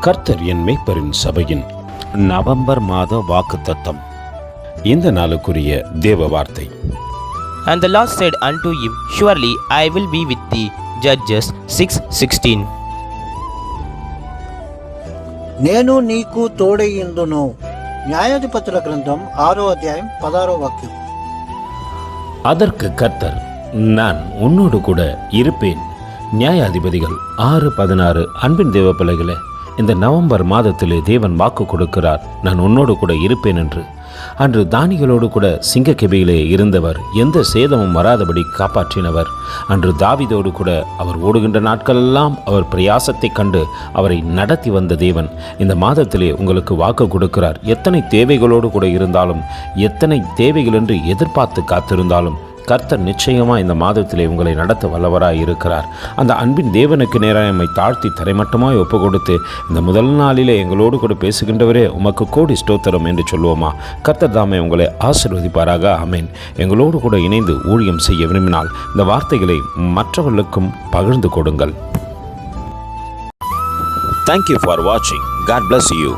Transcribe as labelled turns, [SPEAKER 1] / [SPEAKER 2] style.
[SPEAKER 1] கர்த்தர் என் மேய்ப்பரின் சபையின் நவம்பர் மாத வாக்குத்தத்தம் இந்த நாளுக்குரிய தேவ வார்த்தை
[SPEAKER 2] And the Lord said unto him, Surely I will be with thee. Judges 6:16.
[SPEAKER 3] నేను నీకు తోడైందును న్యాయాధిపతుల గ్రంథం ఆరో అధ్యాయం పదారో వాక్యం
[SPEAKER 1] அதற்கு கர்த்தர் நான் உன்னோடு கூட இருப்பேன் நியாயாதிபதிகள் ஆறு பதினாறு அன்பின் தேவ பிள்ளைகளே இந்த நவம்பர் மாதத்திலே தேவன் வாக்கு கொடுக்கிறார். நான் உன்னோடு கூட இருப்பேன் என்று அன்று தானிகளோடு கூட சிங்கக்கெபியிலே இருந்தவர் எந்த சேதமும் வராதபடி காப்பாற்றினவர். அன்று தாவிதோடு கூட அவர் ஓடுகின்ற நாட்களெல்லாம் அவர் பிரயாசத்தைக் கண்டு அவரை நடத்தி வந்த தேவன் இந்த மாதத்திலே உங்களுக்கு வாக்கு கொடுக்கிறார். எத்தனை தேவைகளோடு கூட இருந்தாலும் எத்தனை தேவைகள் என்று எதிர்பார்த்து காத்திருந்தாலும் கர்த்தர் நிச்சயமாக இந்த மாதத்திலே உங்களை நடத்த வல்லவராக இருக்கிறார். அந்த அன்பின் தேவனுக்கு நேராக நம்மை தாழ்த்தி தரைமட்டமாய் ஒப்பு கொடுத்து இந்த முதல் நாளிலே எங்களோடு கூட பேசுகின்றவரே உமக்கு கோடி ஸ்தோத்திரம் என்று சொல்லுவோமா? கர்த்தர் தாமே உங்களை ஆசிர்வதிப்பாராக. அமேன் எங்களோடு கூட இணைந்து ஊழியம் செய்ய விரும்பினால் இந்த வார்த்தைகளை மற்றவர்களுக்கும் பகிர்ந்து கொடுங்கள். தேங்க்யூ ஃபார் வாட்சிங் காட் பிளஸ் யூ